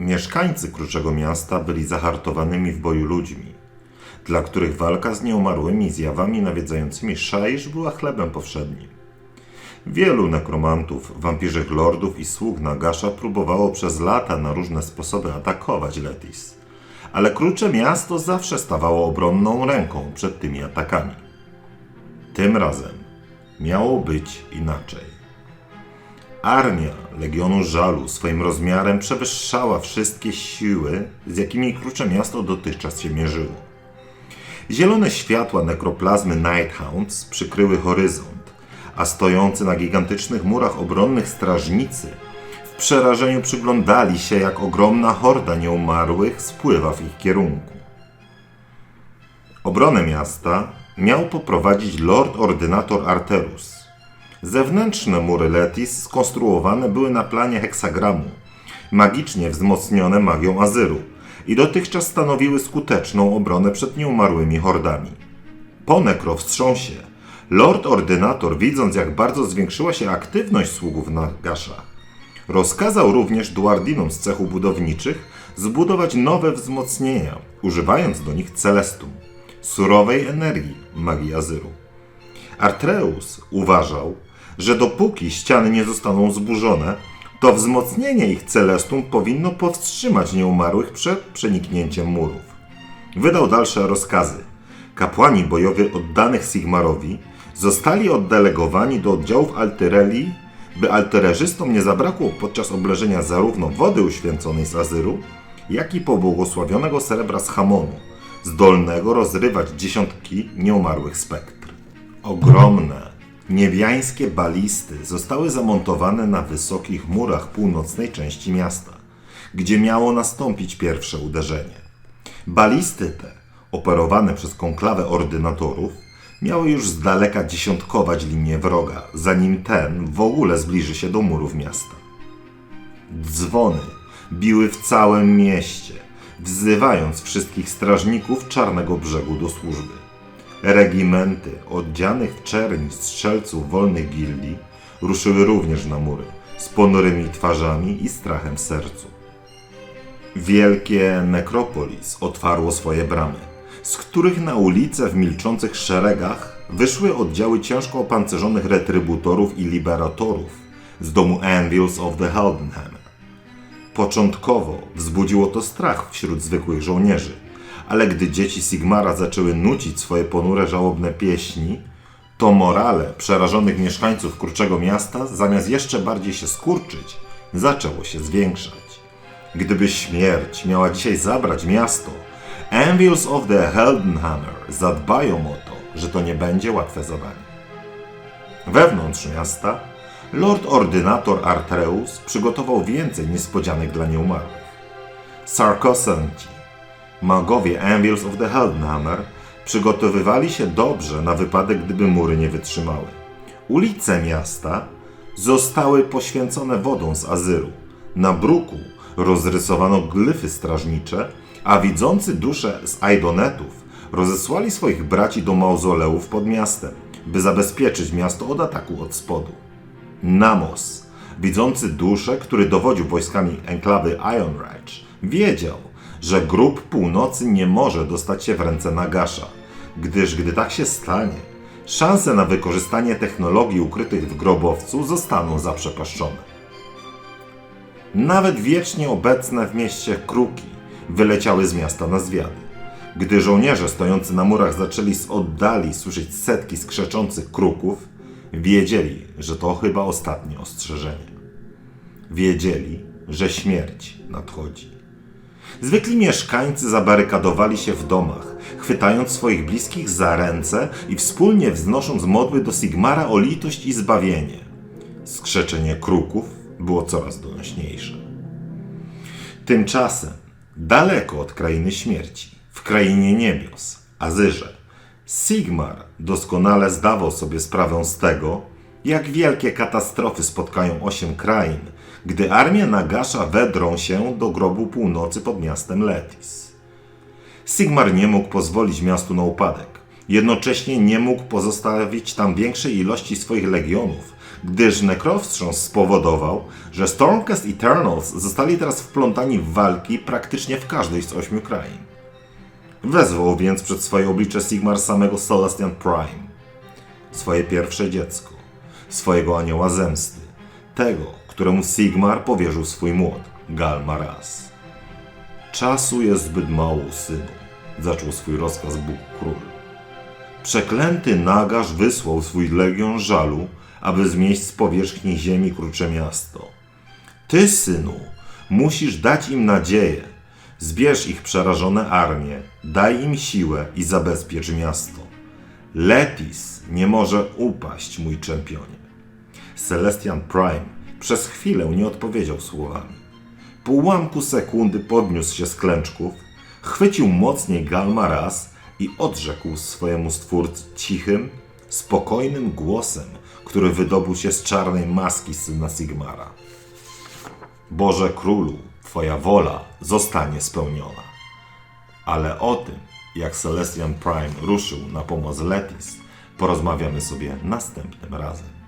Mieszkańcy Kruczego Miasta byli zahartowanymi w boju ludźmi, dla których walka z nieumarłymi zjawami nawiedzającymi Szaisz była chlebem powszednim. Wielu nekromantów, wampirzych lordów i sług Nagasza próbowało przez lata na różne sposoby atakować Letis, ale Krucze Miasto zawsze stawało obronną ręką przed tymi atakami. Tym razem miało być inaczej. Armia Legionu Żalu swoim rozmiarem przewyższała wszystkie siły, z jakimi Krucze Miasto dotychczas się mierzyło. Zielone światła nekroplazmy Nighthounds przykryły horyzont, a stojący na gigantycznych murach obronnych strażnicy w przerażeniu przyglądali się, jak ogromna horda nieumarłych spływa w ich kierunku. Obronę miasta miał poprowadzić Lord Ordynator Arterus. Zewnętrzne mury Letis skonstruowane były na planie heksagramu, magicznie wzmocnione magią Azyru i dotychczas stanowiły skuteczną obronę przed nieumarłymi hordami. Po nekrowstrząsie, Lord Ordynator, widząc jak bardzo zwiększyła się aktywność sługów Nagasza, rozkazał również duardinom z cechu budowniczych zbudować nowe wzmocnienia, używając do nich celestum, surowej energii magii Azyru. Artreus uważał, że dopóki ściany nie zostaną zburzone, to wzmocnienie ich celestum powinno powstrzymać nieumarłych przed przeniknięciem murów. Wydał dalsze rozkazy. Kapłani bojowie oddanych Sigmarowi zostali oddelegowani do oddziałów Alterelli, by altererzystom nie zabrakło podczas obleżenia zarówno wody uświęconej z Azyru, jak i pobłogosławionego srebra z Hamonu, zdolnego rozrywać dziesiątki nieumarłych spektr. Ogromne, niebiańskie balisty zostały zamontowane na wysokich murach północnej części miasta, gdzie miało nastąpić pierwsze uderzenie. Balisty te, operowane przez konklawę ordynatorów, miały już z daleka dziesiątkować linię wroga, zanim ten w ogóle zbliży się do murów miasta. Dzwony biły w całym mieście, wzywając wszystkich strażników Czarnego Brzegu do służby. Regimenty odzianych w czerni strzelców wolnych gildii ruszyły również na mury, z ponurymi twarzami i strachem w sercu. Wielkie nekropolis otwarło swoje bramy, z których na ulice w milczących szeregach wyszły oddziały ciężko opancerzonych retrybutorów i liberatorów z domu Anvils of the Heldenhammer. Początkowo wzbudziło to strach wśród zwykłych żołnierzy, ale gdy dzieci Sigmara zaczęły nucić swoje ponure żałobne pieśni, to morale przerażonych mieszkańców kurczego miasta, zamiast jeszcze bardziej się skurczyć, zaczęło się zwiększać. Gdyby śmierć miała dzisiaj zabrać miasto, Anvils of the Heldenhammer zadbają o to, że to nie będzie łatwe zadanie. Wewnątrz miasta Lord Ordynator Artreus przygotował więcej niespodzianek dla nieumarłych. Sarkosanci, magowie Anvils of the Heldenhammer, przygotowywali się dobrze na wypadek, gdyby mury nie wytrzymały. Ulice miasta zostały poświęcone wodą z Azyru. Na bruku rozrysowano glyfy strażnicze, a widzący dusze z Aidonetów rozesłali swoich braci do mauzoleów pod miastem, by zabezpieczyć miasto od ataku od spodu. Namos, widzący duszę, który dowodził wojskami enklawy Iron wiedział, że grup północy nie może dostać się w ręce Nagasza, gdyż gdy tak się stanie, szanse na wykorzystanie technologii ukrytych w grobowcu zostaną zaprzepaszczone. Nawet wiecznie obecne w mieście kruki wyleciały z miasta na zwiady. Gdy żołnierze stojący na murach zaczęli z oddali słyszeć setki skrzeczących kruków, wiedzieli, że to chyba ostatnie ostrzeżenie. Wiedzieli, że śmierć nadchodzi. Zwykli mieszkańcy zabarykadowali się w domach, chwytając swoich bliskich za ręce i wspólnie wznosząc modły do Sigmara o litość i zbawienie. Skrzeczenie kruków było coraz donośniejsze. Tymczasem, daleko od krainy śmierci, w krainie niebios, Azyrze, Sigmar doskonale zdawał sobie sprawę z tego, jak wielkie katastrofy spotkają osiem krain, gdy armie Nagasza wedrą się do grobu północy pod miastem Letis. Sigmar nie mógł pozwolić miastu na upadek. Jednocześnie nie mógł pozostawić tam większej ilości swoich legionów, gdyż nekrowstrząs spowodował, że Stormcast Eternals zostali teraz wplątani w walki praktycznie w każdej z ośmiu krain. Wezwał więc przed swoje oblicze Sigmar samego Celestian Prime, swoje pierwsze dziecko, swojego anioła zemsty, tego, któremu Sigmar powierzył swój młot, Galmaraz. Czasu jest zbyt mało, synu, zaczął swój rozkaz Bóg Król. Przeklęty nagarz wysłał swój legion żalu, aby zmieść z powierzchni ziemi krucze miasto. Ty, synu, musisz dać im nadzieję. Zbierz ich przerażone armie, daj im siłę i zabezpiecz miasto. Letis nie może upaść, mój czempionie. Celestian Prime przez chwilę nie odpowiedział słowami. Po ułamku sekundy podniósł się z klęczków, chwycił mocniej Galmaraz i odrzekł swojemu stwórcy cichym, spokojnym głosem, który wydobył się z czarnej maski syna Sigmara. Boże Królu, Twoja wola zostanie spełniona. Ale o tym, jak Celestian Prime ruszył na pomoc Letis, porozmawiamy sobie następnym razem.